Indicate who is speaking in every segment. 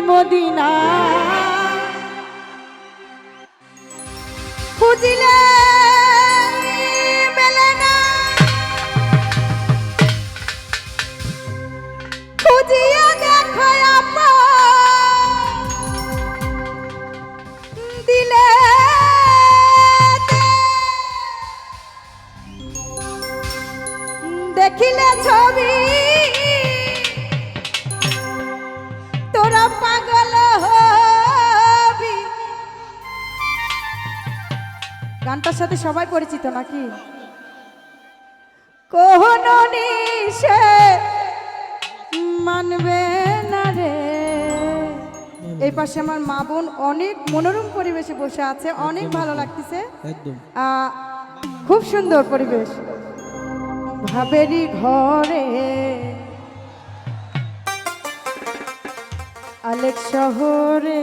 Speaker 1: Medina. খুঁজিলা গানটার সাথে সবাই পরিচিত নাকি? কোহনো মানবে না রে। এই পাশে আমার মা বোন অনেক মনোরম পরিবেশে বসে আছে অনেক ভালো লাগতেছে। খুব সুন্দর পরিবেশ। ভাবেরই ঘরে আলেক শহরে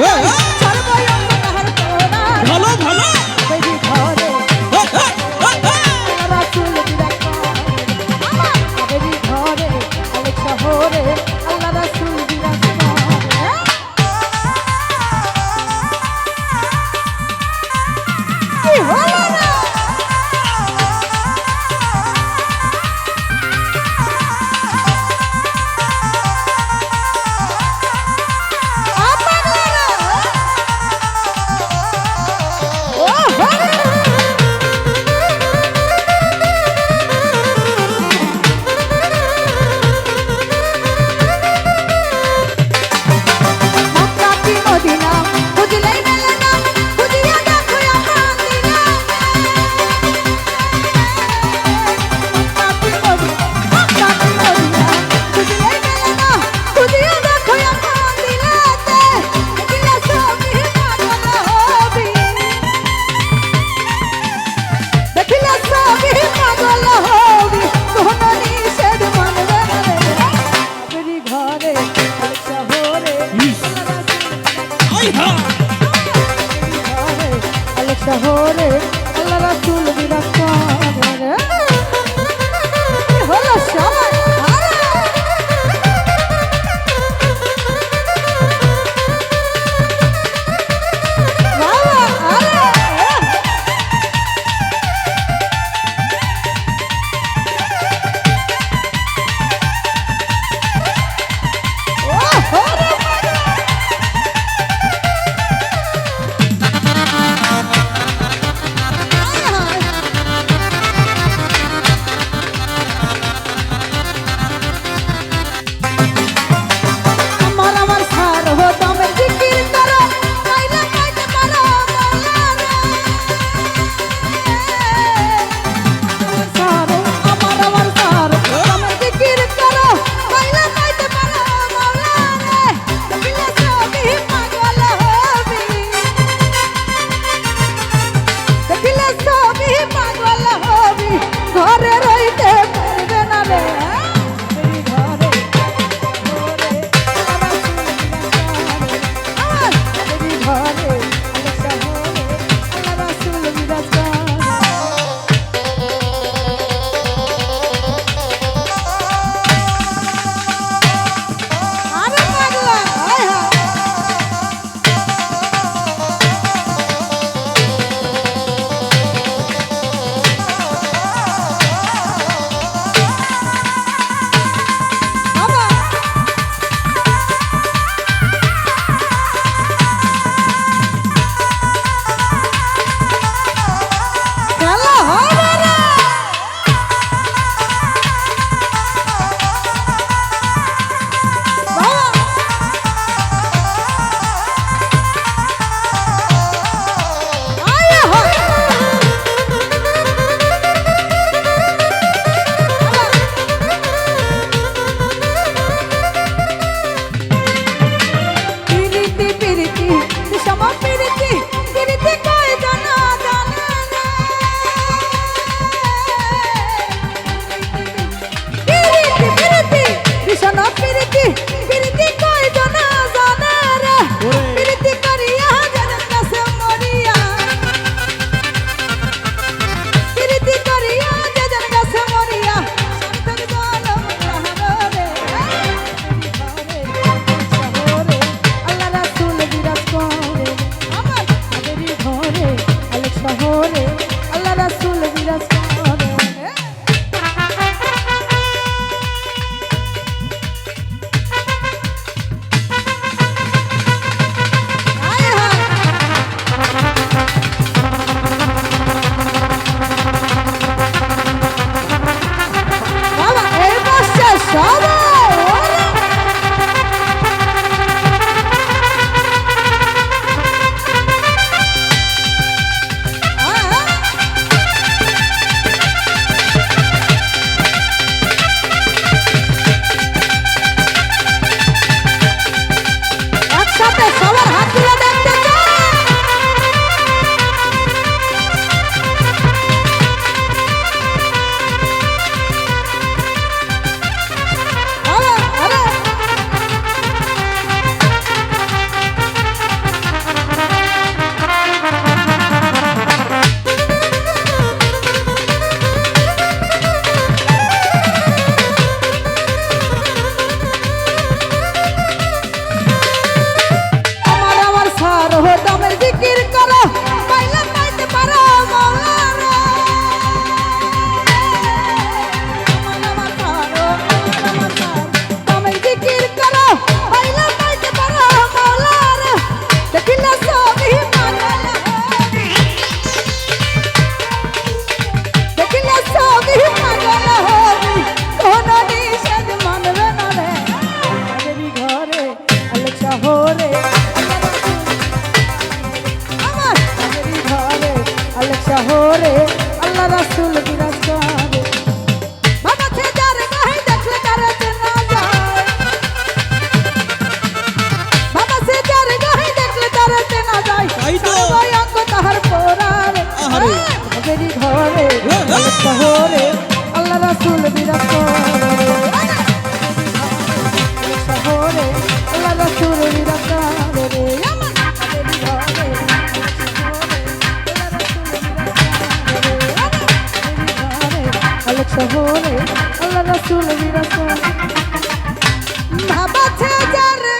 Speaker 1: 哇哇 করে আল্লাহ রাসুল amor শহরে আল্লাহ রসুল বিরাসুল ভাবা
Speaker 2: ছেজারে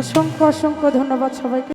Speaker 1: অসংখ্য অসংখ্য ধন্যবাদ সবাইকে।